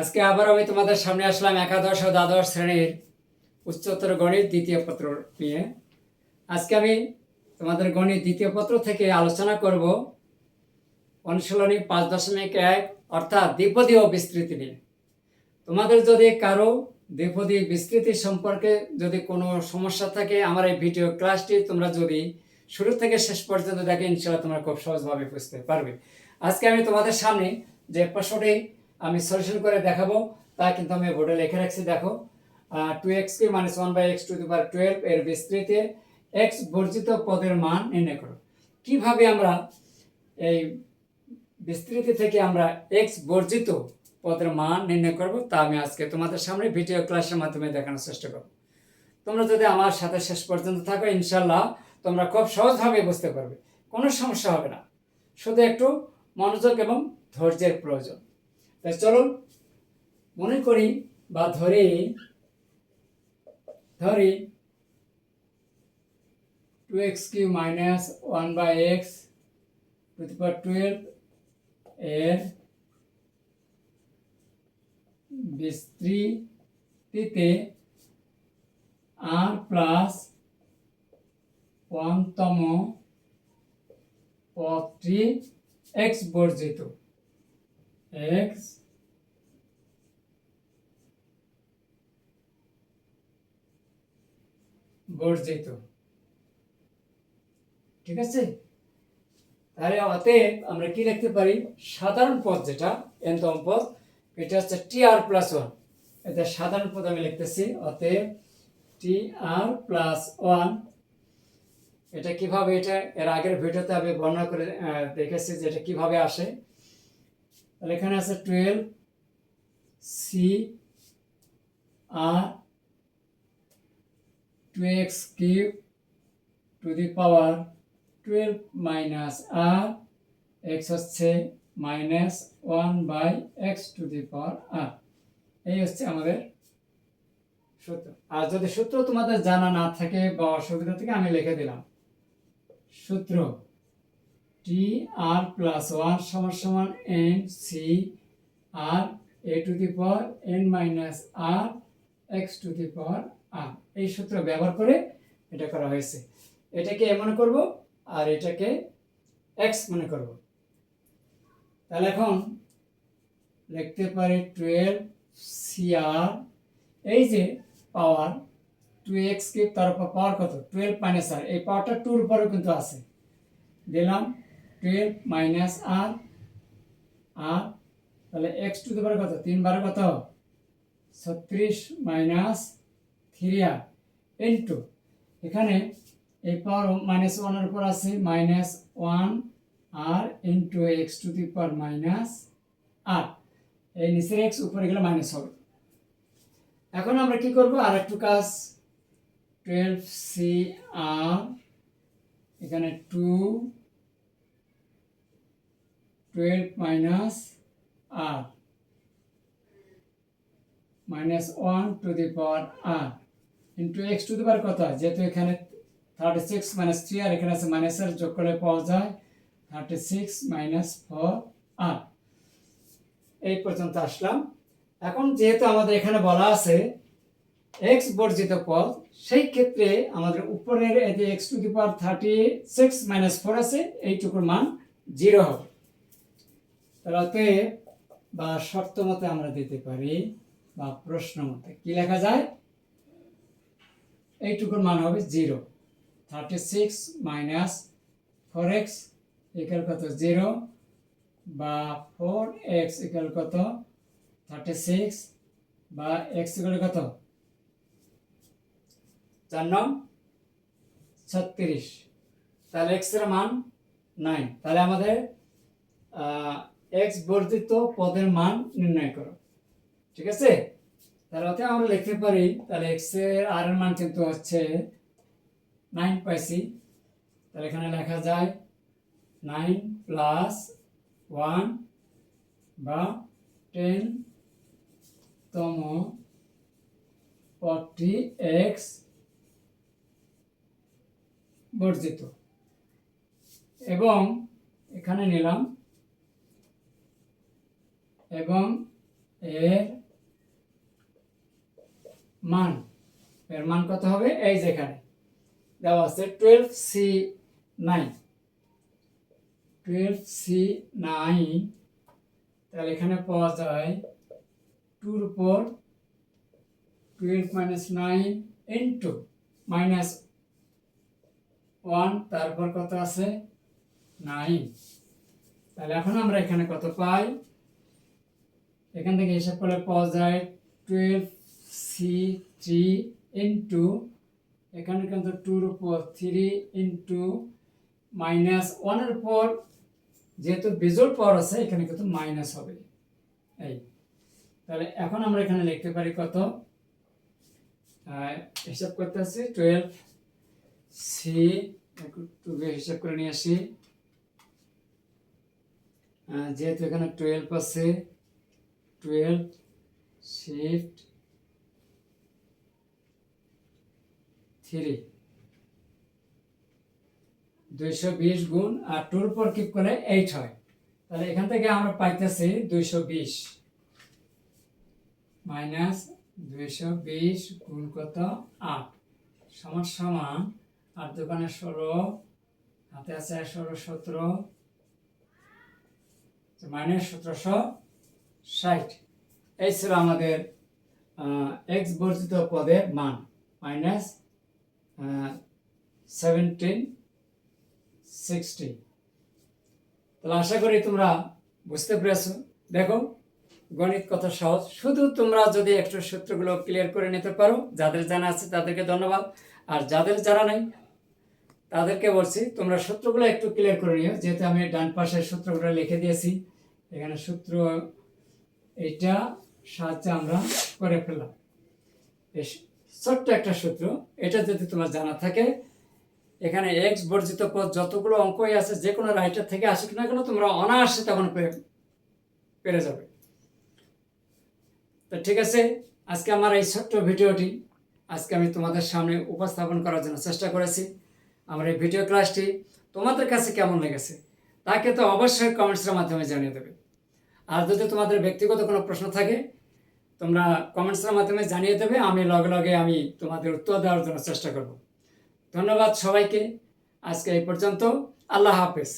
আজকে আবার আমি তোমাদের সামনে আসলাম একাদশ ও দ্বাদশ শ্রেণির উচ্চতর গণিত দ্বিতীয় পত্র নিয়ে। আজকে আমি তোমাদের গণিত দ্বিতীয় পত্র থেকে আলোচনা করব অনুশীলনী পাঁচ দশমিক এক, অর্থাৎ দ্বিপদীয় বিস্তৃতি নিয়ে। তোমাদের যদি কারও দ্বিপদী বিস্তৃতি সম্পর্কে যদি কোনো সমস্যা থাকে আমার এই ভিডিও ক্লাসটি তোমরা যদি শুরু থেকে শেষ পর্যন্ত দেখে ইনশাল্লাহ তোমরা খুব সহজভাবে বুঝতে পারবে। আজকে আমি তোমাদের সামনে যে প্রশ্নটি আমি সলিউশন করে দেখাবো, তা কিন্তু আমি বোর্ডে লিখে রাখছি, দেখো। টু এক্স কি minus one by x to the power twelve এর বিস্তৃতি এক্স বর্জিত পদের মান নির্ণয় করো। কীভাবে আমরা এই বিস্তৃতি থেকে আমরা এক্স বর্জিত পদের মান নির্ণয় করব, তা আমি আজকে তোমাদের সামনে ভিডিও ক্লাসের মাধ্যমে দেখানোর চেষ্টা করব। তোমরা যদি আমার সাথে শেষ পর্যন্ত থাকো ইনশাল্লাহ তোমরা খুব সহজভাবে বুঝতে পারবে, কোনো সমস্যা হবে না। শুধু একটু মনোযোগ এবং ধৈর্যের প্রয়োজন। তাই চলুন মনে করি বা ধরি ধরি two x cube minus one by x to the power twelve এর বিস্তৃতিতে আর প্লাস ওয়ানতম পদটি এক্স বর্জিত। এক্স বর্জিত ঠিক আছে? তাহলে অতএব আমরা কি লিখতে পারি? সাধারণ পদ যেটা, এনতম পদ, এটা হচ্ছে টি আর প্লাস ওয়ান এটা সাধারণ পদ আমি লিখতেছি। অতএব টি আর প্লাস ওয়ান এটা কীভাবে, এটা এর আগের ভিডিওতে আমি বর্ণনা করে দেখেছি যে এটা কীভাবে আসে। তাহলে এখানে আছে twelve C r two x cube to the power twelve minus r x হচ্ছে minus one by x to the power r এই হচ্ছে আমাদের সূত্র। আর যদি সূত্র তোমাদের জানা না থাকে বা অসুবিধা থেকে, আমি লিখে দিলাম। সূত্র টি আর প্লাস ওয়ান সমান সমান n C r a to the power n minus r x to the power r এই সূত্র ব্যবহার করে এটা করা হয়েছে। এটাকে এ মনে করব আর এটাকে এক্স মনে করব। তাহলে এখন লিখতে পারি টুয়েলভ সিআর এই যে পাওয়ার টু এক্স কিউব তার পাওয়ার কত? টুয়েলভ মাইনাস আর এই পাওয়ারটা টুর উপরেও কিন্তু আছে। দিলাম। টুয়েলভ মাইনাস আর আর, তাহলে এক্স টু দেবার কত? তিন বারো কত? ছত্রিশ মাইনাস থ্রি আর ইন্টু এখানে এই পাওয়ার মাইনাস ওয়ানের উপর আছে minus one r into x to the power minus r এই নিচের এক্স উপরে গেলে মাইনাস হবে। এখন আমরা কি করব? আর একটু কাজ। টুয়েলভ সি আর এখানে two twelve minus r minus one to the power r into x to the power কত যেহেতু এখানে thirty six minus three r এখানে আছে মাইনাসের যোগ করলে পাওয়া যায় thirty six minus four r এই পর্যন্ত আসলাম। এখন যেহেতু আমাদের এখানে বলা আছে এক্স বর্জিত পদ, সেই ক্ষেত্রে আমাদের উপরের x to the power thirty six minus four আছে, এইটুকুর মান জিরো হবে। তাহলে বা শর্ত মতে আমরা দিতে পারি বা প্রশ্ন মতে। কি লেখা যায়? এইটুকুর মান হবে zero. Thirty six minus four x equal কত? জিরো। বা ফোর এক্স ইকাল কত? থার্টি সিক্স বা এক্স ইকাল কত? চার নং? ছত্রিশ। তাহলে এক্সের মান নাইন তাহলে আমাদের এক্স বর্ধিত পদের মান নির্ণয় করো। ঠিক আছে? তাহলে ওতে আমরা লিখতে পারি, তাহলে এক্সের আর এর মান কিন্তু হচ্ছে নাইন পাইছি তাহলে এখানে লেখা যায় নাইন প্লাস ওয়ান বা টেন তম পদটি এক্স বর্জিত এবং এখানে নিলাম এবং এর মান। এর মান কত হবে? এই যেখানে দেওয়া আছে twelve C nine twelve C nine তাহলে এখানে পাওয়া যায় টুর উপর twelve minus nine into minus one তারপর কত আছে? নাইন তাহলে এখন আমরা এখানে কত পাই? এখান থেকে হিসাব করলে পাওয়া যায় টুয়েলভ সি থ্রি ইন্টু এখানে কিন্তু টুর উপর থ্রি ইন্টু মাইনাস ওয়ানের উপর যেহেতু বিজোড় পাওয়ার আছে, এখানে কিন্তু মাইনাস হবে। এই, তাহলে এখন আমরা এখানে লিখতে পারি কত? হিসাব করতে আসি টুয়েলভ সি একটু হিসাব করে নিয়ে আসি। যেহেতু এখানে টুয়েলভ আছে টুয়েলভ শিফট থ্রি। দুইশো বিশ গুণ আর পর কিপ হয়। তাহলে এখান থেকে আমরা পাইতেছি দুইশো বিশ। মাইনাস দুইশো বিশ গুণ কত সমান সমান দোকানে ষোলো, হাতে আছে ষোলো সতেরো, মাইনাস সতেরোশো ষাট। এই ছিল আমাদের এক্স বর্জিত পদের মান। মাইনাস সেভেন্টিন সিক্সটি তাহলে আশা করি তোমরা বুঝতে পেরেছ। দেখো, গণিত কত সহজ। শুধু তোমরা যদি একটু সূত্রগুলো ক্লিয়ার করে নিতে পারো, যাদের জানা আছে তাদেরকে ধন্যবাদ। আর যাদের জানা নেই, তাদেরকে বলছি, তোমরা সূত্রগুলো একটু ক্লিয়ার করে নিও। যেহেতু আমি ডান পাশের সূত্রগুলো লিখে দিয়েছি, এখানে সূত্র এইটা সাহায্যে আমরা করে ফেললাম। ছোট্ট একটা সূত্র। এটা যদি তোমার জানা থাকে, এখানে এক্স বর্জিত পদ যতগুলো অঙ্কই আছে যে কোনো রাইটার থেকে আসুক না কেন, তোমরা অনায়াসে তখন পেরে যাবে। তো ঠিক আছে, আজকে আমার এই ছোট্ট ভিডিওটি আজকে আমি তোমাদের সামনে উপস্থাপন করার জন্য চেষ্টা করেছি। আমার এই ভিডিও ক্লাসটি তোমাদের কাছে কেমন লেগেছে, তাকে তো অবশ্যই কমেন্টসের মাধ্যমে জানিয়ে দেবে। আর যদি তোমাদের ব্যক্তিগত কোনো প্রশ্ন থাকে, তোমরা কমেন্টসের মাধ্যমে জানিয়ে দেবে, আমি লগে লগে আমি তোমাদের উত্তর দেওয়ার জন্য চেষ্টা করব। ধন্যবাদ সবাইকে, আজকে এই পর্যন্ত, আল্লাহ হাফেজ।